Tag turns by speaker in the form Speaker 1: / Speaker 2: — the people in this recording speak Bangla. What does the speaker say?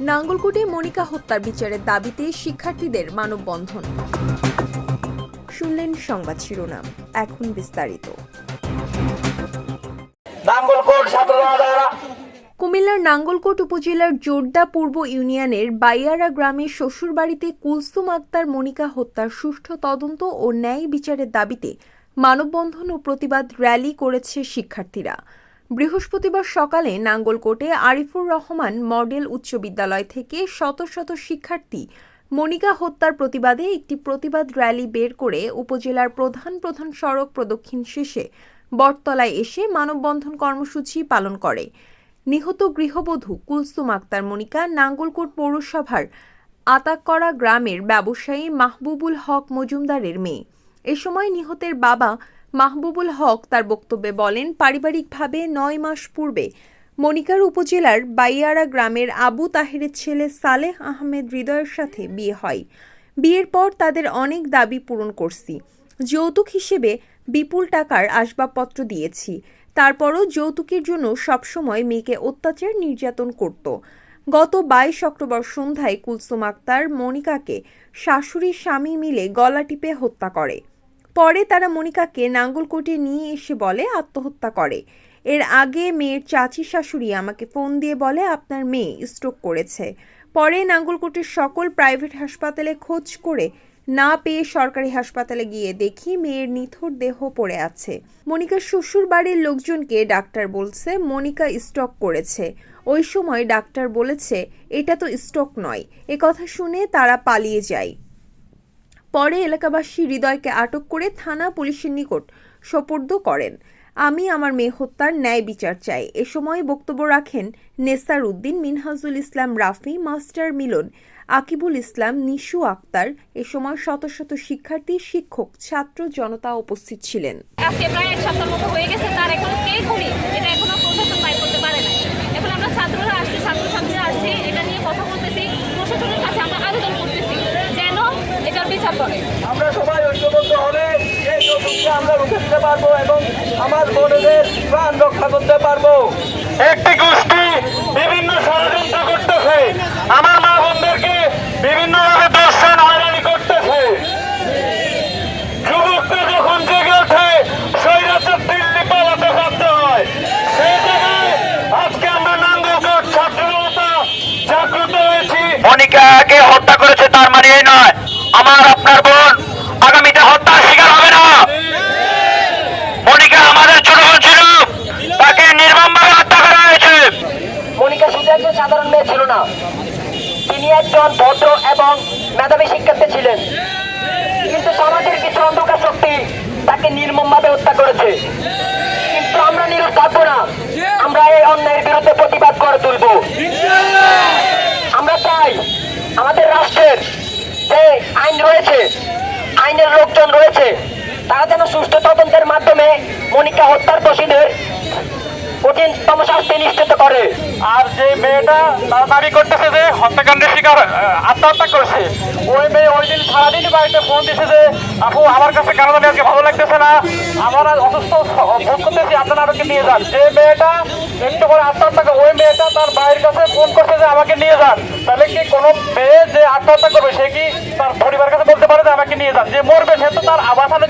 Speaker 1: নাঙ্গলকোটে মনিকা হত্যার বিচারের দাবিতে শিক্ষার্থীদের মানববন্ধন। শুনলেন সংবাদ শিরোনাম এখন বিস্তারিত। কুমিল্লার নাঙ্গলকোট উপজেলার জোরদা পূর্ব ইউনিয়নের বাইয়ারা গ্রামের শ্বশুরবাড়িতে কুলসুম আক্তার মনিকা হত্যার সুষ্ঠু তদন্ত ও ন্যায় বিচারের দাবিতে মানববন্ধন ও প্রতিবাদ র্যালি করেছে শিক্ষার্থীরা। বৃহস্পতিবার সকালে নাঙ্গলকোটে আরিফুর রহমান মডেল উচ্চ বিদ্যালয় থেকে শত শত শিক্ষার্থী মনিকা হত্যার প্রতিবাদে একটি প্রতিবাদ র্যালি বের করে উপজেলার প্রধান প্রধান সড়ক প্রদক্ষিণ শেষে বটতলায় এসে মানববন্ধন কর্মসূচি পালন করে। নিহত গৃহবধূ কুলসুম আক্তার মনিকা নাঙ্গলকোট পৌরসভার আতাককরা গ্রামের ব্যবসায়ী মাহবুবুল হক মজুমদারের মেয়ে। এ সময় নিহতের বাবা মাহবুবুল হক তার বক্তব্যে বলেন, পারিবারিকভাবে নয় মাস পূর্বে মনিকার উপজেলার বাইয়ারা গ্রামের আবু তাহেরের ছেলে সালেহ আহমেদ হৃদয়ের সাথে বিয়ে হয়। বিয়ের পর তাদের অনেক দাবি পূরণ করছি। যৌতুক হিসেবে বিপুল টাকার আসবাবপত্র দিয়েছি। তারপরও যৌতুকের জন্য সবসময় মেয়েকে অত্যাচার নির্যাতন করত। গত বাইশ অক্টোবর সন্ধ্যায় কুলসুম আক্তার মনিকাকে শাশুড়ি স্বামী মিলে গলা টিপে হত্যা করে। পরে তারা মনিকাকে নাঙ্গলকোটে নিয়ে এসে বলে, আত্মহত্যা করে। এর আগে মেয়ের চাচি শাশুড়ি আমাকে ফোন দিয়ে বলে, আপনার মেয়ে স্ট্রোক করেছে। পরে নাঙ্গলকোটের সকল প্রাইভেট হাসপাতালে খোঁজ করে না পেয়ে সরকারি হাসপাতালে গিয়ে দেখি মেয়ের নিথর দেহ পড়ে আছে। মনিকার শ্বশুর বাড়ির লোকজনকে ডাক্তার বলছে, মনিকা স্টক করেছে। ওই সময় ডাক্তার বলেছে, এটা তো স্ট্রোক নয়। এ কথা শুনে তারা পালিয়ে যায়। পরে এলাকাবাসী হৃদয়কে আটক করে থানা পুলিশের নিকট সোপর্দ করেন। আমি আমার মেয়ে হত্যার ন্যায় বিচার চাই। এ সময় বক্তব্য রাখেন নেসার উদ্দিন, মিনহাজুল ইসলাম রাফি, মাস্টার মিলন, আকিবুল ইসলাম, নিশু আক্তার। এ সময় শত শত শিক্ষার্থী, শিক্ষক, ছাত্র জনতা উপস্থিত ছিলেন।
Speaker 2: আজকে প্রায় এক সপ্তাহ মতো হয়ে গেছে তার এখনও কে খুনি এটা এখনও প্রশাসন বাইর করতে পারে না এখন আমরা ছাত্ররা আসছি ছাত্রছাত্রীরা আসছি এটা নিয়ে কথা বলতেছি প্রশাসনের কাছে আমরা আবেদন করতেছি যেন এটার বিচার করে
Speaker 3: আমরা সবাই ঐক্যবদ্ধ হলে এই যৌতুককে আমরা রুখে দিতে পারব এবং আমার বোনদের প্রাণ রক্ষা করতে পারব। একটি গোষ্ঠী বিভিন্ন ষড়যন্ত্র করতেছে। আমার মা বোনদেরকে বিভিন্নভাবে দর্শন হয়রানি করতেছে যুবকরা যখন জেগে ওঠে স্বৈরাচার দিল্লি পালাতে বাধ্য হয় সেই জায়গায় আজকে আমরা নাঙ্গলকোট ছাত্রজনতা জাগ্রত হয়েছি
Speaker 4: মনিকাকে হত্যা করেছে তার মানে এই নয় আমার আপনার বোন আগামীতে হত্যার শিকার হবে না মনিকা আমাদের ছোট বোন ছিল তাকে নির্মমভাবে হত্যা করা হয়েছে
Speaker 5: মনিকা শুধু একজন সাধারণ মেয়ে ছিল না। তিনি একজন ভদ্র এবং মেধাবী শিক্ষার্থী ছিলেন। কিন্তু সমাজের কিছু অন্ধকার শক্তি তাকে নির্মমভাবে হত্যা করেছে। কিন্তু আমরা নীরব থাকব না। আমরা এই অন্যায়ের বিরুদ্ধে প্রতিবাদ করে তুলব। আমরা চাই আমাদের রাষ্ট্রের যে আইন রয়েছে, আইনের লোকজন রয়েছে, তারা যেন সুষ্ঠু তদন্তের মাধ্যমে মনিকা হত্যার দোষীদের কঠিনতম শাস্তি নিশ্চিত করে।
Speaker 3: আর যে মেয়েটা তার দাবি করতেছে যে হত্যাকাণ্ডের শিকার আত্মহত্যা করেছে। ওই মেয়ে ওই দিন সারাদিন বাড়িতে ফোন দিছে যে, আপু, আমার কাছে কেন আজকে ভালো লাগতেছে না। আমার অসুস্থ, ভোগ করতেছি, আপনারা আমাকে নিয়ে যান। যে মেয়েটা একটু করে আত্মহত্যা ওই মেয়েটা তার ভাইয়ের কাছে ফোন করছে যে, আমাকে নিয়ে যান। তাহলে কি কোনো মেয়ে যে আত্মহত্যা করবে, সে কি তার পরিবার কাছে বলতে পারে যে, আমাকে নিয়ে যান? যে মরবে, সে তো তার আবাসনের